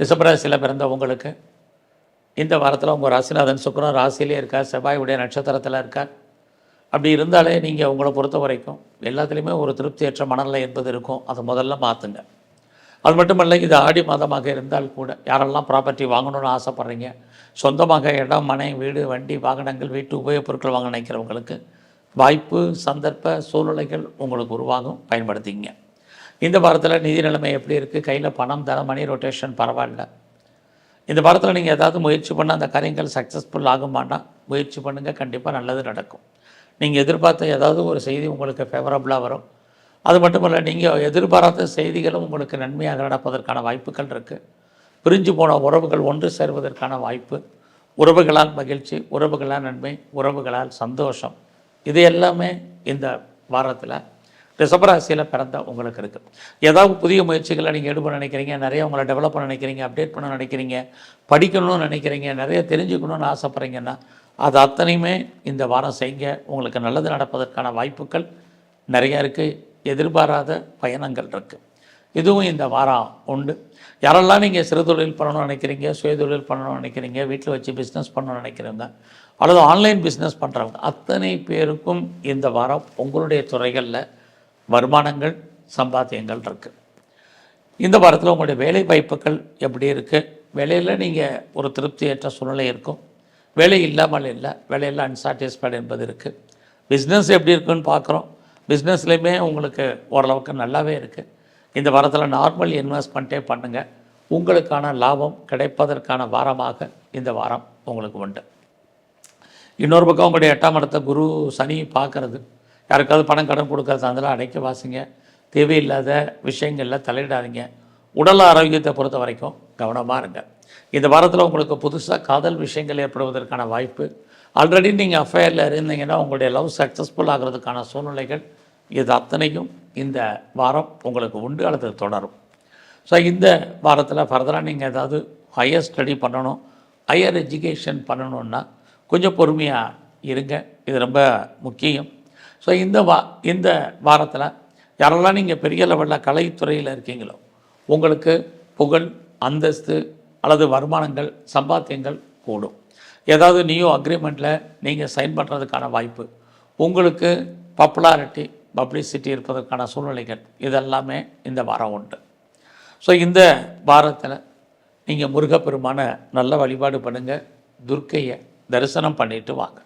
ரிஷபராசியில் பிறந்த உங்களுக்கு இந்த வாரத்தில் உங்கள் ராசிநாதன் சுக்கிரன் ராசியிலே இருக்கார் செவ்வாயுடைய நட்சத்திரத்தில் இருக்கார். அப்படி இருந்தாலே நீங்கள் உங்களை பொறுத்த வரைக்கும் எல்லாத்துலேயுமே ஒரு திருப்தியற்ற மனநிலை என்பது இருக்கும். அதை முதல்ல மாற்றுங்க அது மட்டுமல்ல இது ஆடி மாதமாக இருந்தால் கூட யாரெல்லாம் ப்ராப்பர்ட்டி வாங்கணும்னு ஆசைப்பட்றீங்க சொந்தமாக இடம் மனை வீடு வண்டி வாகனங்கள் வீட்டு உபயோகப் பொருட்கள் வாங்க நினைக்கிறவங்களுக்கு வாய்ப்பு சந்தர்ப்ப சூழ்நிலைகள் உங்களுக்கு உருவாகும். பயன்படுத்திங்க இந்த வாரத்தில் நிதி நிலைமை எப்படி இருக்குது கையில் பணம் தர மணி ரொட்டேஷன் பரவாயில்ல. இந்த வாரத்தில் நீங்கள் ஏதாவது முயற்சி பண்ணால் அந்த காரியங்கள் சக்ஸஸ்ஃபுல் ஆகுமானா முயற்சி பண்ணுங்கள் கண்டிப்பாக நல்லது நடக்கும். நீங்கள் எதிர்பார்த்த ஏதாவது ஒரு செய்தி உங்களுக்கு ஃபேவரபுளாக வரும். அது மட்டுமல்ல நீங்கள் எதிர்பாராத செய்திகளும் உங்களுக்கு நன்மையாக நடப்பதற்கான வாய்ப்புகள் இருக்குது பிரிஞ்சு போன உறவுகள் ஒன்று சேர்வதற்கான வாய்ப்பு. உறவுகளால் மகிழ்ச்சி உறவுகளால் நன்மை உறவுகளால் சந்தோஷம். இது எல்லாமே இந்த வாரத்தில் ரிஷபராசியில் பிறந்த உங்களுக்கு இருக்குது ஏதாவது புதிய முயற்சிகளை நீங்கள் ஈடுபட நினைக்கிறீங்க நிறைய உங்களை டெவலப் பண்ண நினைக்கிறீங்க அப்டேட் பண்ண நினைக்கிறீங்க படிக்கணும்னு நினைக்கிறீங்க நிறைய தெரிஞ்சுக்கணும்னு ஆசைப்பட்றீங்கன்னா அது அத்தனையுமே இந்த வாரம் செய்யுங்க. உங்களுக்கு நல்லது நடப்பதற்கான வாய்ப்புகள் நிறையா இருக்குது எதிர்பாராத பயணங்கள் இருக்குது இதுவும் இந்த வாரம் உண்டு. யாரெல்லாம் நீங்கள் சிறு தொழில் பண்ணணும்னு நினைக்கிறீங்க சுயதொழில் பண்ணணும்னு நினைக்கிறீங்க வீட்டில் வச்சு பிஸ்னஸ் பண்ணணும்னு நினைக்கிறவங்க அல்லது ஆன்லைன் பிஸ்னஸ் பண்ணுறவங்க அத்தனை பேருக்கும் இந்த வாரம் உங்களுடைய துறைகளில் வருமானங்கள் சம்பாத்தியங்கள் இருக்குது இந்த வாரத்தில் உங்களுடைய வேலை வாய்ப்புகள் எப்படி இருக்குது வேலையில் நீங்கள் ஒரு திருப்தியற்ற சூழ்நிலை இருக்கும். வேலை இல்லாமல் இல்லை வேலையில் அன்சாட்டிஸ்ஃபைடு என்பது இருக்குது பிஸ்னஸ் எப்படி இருக்குன்னு பார்க்குறோம் பிஸ்னஸ்லேயுமே உங்களுக்கு ஓரளவுக்கு நல்லாவே இருக்குது இந்த வாரத்தில் நார்மல் இன்வெஸ்ட்மெண்ட்டே பண்ணுங்கள் உங்களுக்கான லாபம் கிடைப்பதற்கான வாரமாக இந்த வாரம் உங்களுக்கு உண்டு. இன்னொரு பக்கம் உங்களுடைய எட்டாம் இடத்தை குரு சனி பார்க்குறது. யாருக்காவது பணம் கடன் கொடுக்கறது அதெல்லாம் அடைக்க வாசிங்க. தேவையில்லாத விஷயங்களில் தலையிடாதீங்க. உடல் ஆரோக்கியத்தை பொறுத்த வரைக்கும் கவனமாக இருங்க. இந்த வாரத்தில் உங்களுக்கு புதுசாக காதல் விஷயங்கள் ஏற்படுவதற்கான வாய்ப்பு. ஆல்ரெடி நீங்கள் அஃபேரில் இருந்தீங்கன்னா உங்களுடைய லவ் சக்ஸஸ்ஃபுல் ஆகிறதுக்கான சூழ்நிலைகள் இது அத்தனையும் இந்த வாரம் உங்களுக்கு உண்டு அல்லது தொடரும். ஸோ இந்த வாரத்தில் ஃபர்தராக நீங்கள் ஏதாவது ஹையர் ஸ்டடி பண்ணணும் ஹையர் எஜுகேஷன் பண்ணணுன்னா கொஞ்சம் பொறுமையாக இருங்க. இது ரொம்ப முக்கியம். ஸோ இந்த வா இந்த வாரத்தில் யாரெல்லாம் நீங்கள் பெரிய லெவலில் கலைத்துறையில் இருக்கீங்களோ உங்களுக்கு புகழ் அந்தஸ்து அல்லது வருமானங்கள் சம்பாத்தியங்கள் கூடும். ஏதாவது நியூ அக்ரிமெண்ட்டில் நீங்கள் சைன் பண்ணுறதுக்கான வாய்ப்பு உங்களுக்கு பாப்புலாரிட்டி பப்ளிசிட்டி இருப்பதற்கான சூழ்நிலைகள் இதெல்லாமே இந்த வாரம் உண்டு. ஸோ இந்த வாரத்தில் நீங்கள் முருகப்பெருமான நல்ல வழிபாடு பண்ணுங்கள் துர்க்கையை தரிசனம் பண்ணிட்டு வாங்க.